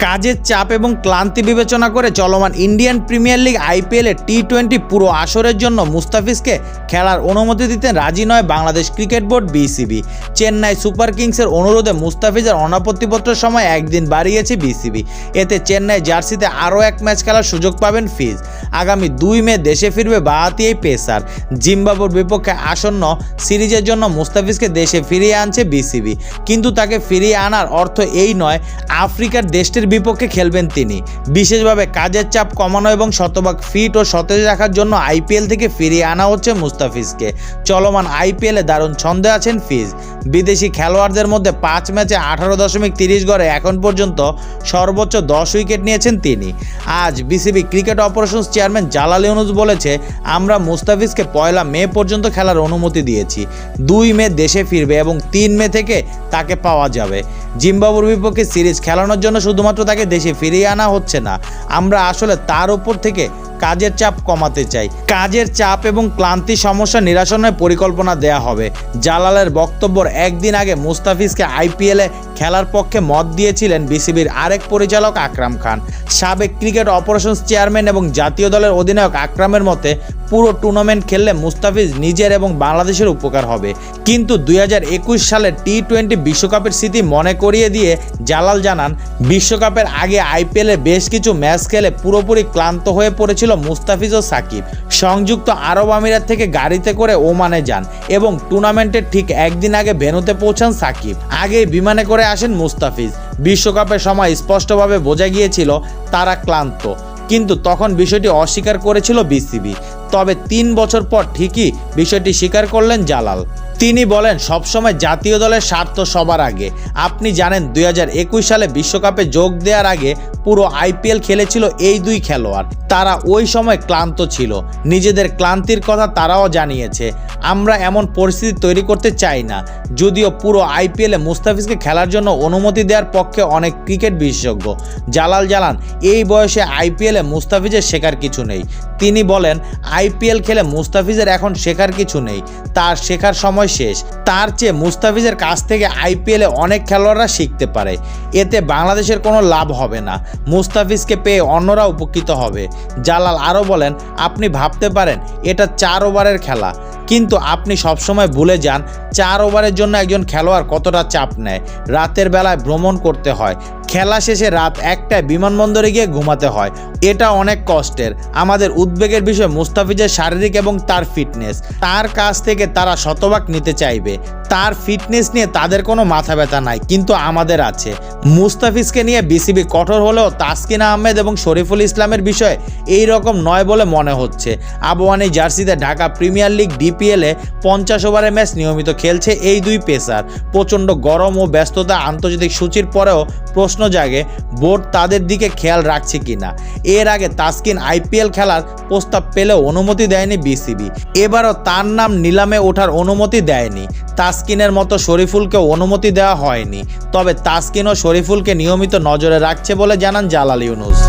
কাজের চাপ এবং ক্লান্তি বিবেচনা করে চলমান ইন্ডিয়ান প্রিমিয়ার লিগ আইপিএলে টি টোয়েন্টি পুরো আসরের জন্য মুস্তাফিজকে খেলার অনুমতি দিতে রাজি নয় Bangladesh cricket board BCB. Chennai super কিংসের অনুরোধে মুস্তাফিজের অনাপত্তিপত্র সময় একদিন বাড়িয়েছে বিসিবি। এতে চেন্নাই জার্সিতে আরও এক ম্যাচ খেলার সুযোগ পাবেন ফিজ। আগামী দুই মে দেশে ফিরবে বাহাতি এই পেসার। জিম্বাবুর বিপক্ষে আসন্ন সিরিজের জন্য মুস্তাফিজকে দেশে ফিরিয়ে আনছে বিসিবি। কিন্তু তাকে ফিরিয়ে আনার অর্থ এই নয়, আফ্রিকার দেশটির বিপক্ষে খেলবেন তিনি। বিশেষভাবে কাজের চাপ কমানো এবং শতভাগ ফিট ও সতেজ রাখার জন্য আইপিএল থেকে ফিরিয়ে আনা হচ্ছে মুস্তাফিজকে। চলমান আইপিএলে দারুণ ছন্দে আছেন ফিজ। বিদেশি খেলোয়াড়দের মধ্যে পাঁচ ম্যাচে আঠারো দশমিক তিরিশ গড়ে এখন পর্যন্ত সর্বোচ্চ দশ উইকেট নিয়েছেন তিনি। আজ BCB cricket operations chairman Jalal Yunus বলেছে, আমরা মুস্তাফিজকে পয়লা মে পর্যন্ত খেলার অনুমতি দিয়েছি। দুই মে দেশে ফিরবে এবং তিন মে থেকে তাকে পাওয়া যাবে। জিম্বাবুর বিপক্ষে সিরিজ খেলানোর জন্য শুধুমাত্র তাকে দেশে ফিরিয়ে আনা হচ্ছে না। আমরা আসলে তার উপর থেকে কাজের চাপ কমাতে চাই। কাজের চাপ এবং ক্লান্তি সমস্যা নিরাসনের পরিকল্পনা দেয়া হবে। জালালের বক্তব্যর একদিন আগে মুস্তাফিজকে আইপিএলে খেলার পক্ষে মত দিয়েছিলেন বিসিবির আরেক পরিচালক আকরাম খান। সাবেক ক্রিকেট অপারেশনস চেয়ারম্যান এবং জাতীয় দলের অধিনায়ক আকরামের মতে, পুরো টুর্নামেন্ট খেললে মুস্তাফিজ নিজের এবং বাংলাদেশের উপকার হবে। কিন্তু দুই হাজার একুশ সালে টি টোয়েন্টি বিশ্বকাপের স্মৃতি মনে করিয়ে দিয়ে জালাল জানান, বিশ্বকাপের আগে আইপিএলে বেশ কিছু ম্যাচ খেলে পুরোপুরি ক্লান্ত হয়ে পড়েছিল মুস্তাফিজ ও সাকিব। সংযুক্ত আরব আমিরাত থেকে গাড়িতে করে ওমানে যান এবং টুর্নামেন্টের ঠিক একদিন আগে ভেনুতে পৌঁছান সাকিব। আগে বিমানে করে আসেন মুস্তাফিজ। বিশ্বকাপের সময় স্পষ্টভাবে বোঝা গিয়েছিল তারা ক্লান্ত। কিন্তু তখন বিষয়টি অস্বীকার করেছিল বিসিবি। তবে তিন বছর পর ঠিকই বিষয়টি স্বীকার করলেন জালাল। তিনি বলেন, সবসময় জাতীয় দলের স্বার্থ সবার আগে। আপনি জানেন দু হাজার একুশ সালে বিশ্বকাপে যোগ দেওয়ার আগে পুরো আইপিএল খেলেছিল এই দুই খেলোয়াড়। তারা ওই সময় ক্লান্ত ছিল। নিজেদের ক্লান্তির কথা তারাও জানিয়েছে। আমরা এমন পরিস্থিতি তৈরি করতে চাই না। যদিও পুরো আইপিএলে মুস্তাফিজকে খেলার জন্য অনুমতি দেওয়ার পক্ষে অনেক ক্রিকেট বিশেষজ্ঞ। জালাল জালান এই বয়সে আইপিএলে মুস্তাফিজের শেখার কিছু নেই। তিনি বলেন, আইপিএল খেলে মুস্তাফিজের এখন শেখার কিছু নেই। তার শেখার সময় শেষ। তার চেয়ে মুস্তাফিজের কাছ থেকে আইপিএলে অনেক খেলোয়াড়রা শিখতে পারে। এতে বাংলাদেশের কোনো লাভ হবে না। মুস্তাফিজকে পেয়ে অন্যরা উপকৃত হবে। জালাল আরও বলেন, আপনি ভাবতে পারেন, এটা চার ওভারের খেলা। কিন্তু আপনি সবসময় ভুলে যান, চার ওভারের জন্য একজন খেলোয়াড় কতটা চাপ নেয়। রাতের বেলায় ভ্রমণ করতে হয় খেলা শেষে রাত একটায় বিমানবন্দরে গিয়ে ঘুমাতে হয়। এটা অনেক কষ্টের। আমাদের উদ্বেগের বিষয় মুস্তাফিজের শারীরিক এবং তার ফিটনেস। তার কাছ থেকে তারা শতভাগ নিতে চাইবে। তার ফিটনেস নিয়ে তাদের কোনো মাথা ব্যথা নাই, কিন্তু আমাদের আছে। মুস্তাফিজকে নিয়ে বিসিবি কঠোর হলেও তাসকিন আহমেদ এবং শরীফুল ইসলামের বিষয়ে এই রকম নয় বলে মনে হচ্ছে। আবহানী জার্সিতে ঢাকা প্রিমিয়ার লিগ ডিপিএলে পঞ্চাশ ওভারের ম্যাচ নিয়মিত খেলছে এই দুই পেসার। প্রচণ্ড গরম ও ব্যস্ততা আন্তর্জাতিক সূচির পরেও প্রশ্ন জাগে, বোর্ড তাদের দিকে খেয়াল রাখছে কিনা। এর আগে তাসকিন আইপিএল খেলার প্রস্তাব পেলেও অনুমতি দেয়নি বিসিবি। এবারও তার নাম নিলামে ওঠার অনুমতি দেয়নি। তাসকিনের মতো শরীফুলকেও অনুমতি দেওয়া হয়নি। তবে তাসকিন ও শরীফুলকে নিয়মিত নজরে রাখছে বলে জানান জালাল ইউনুস।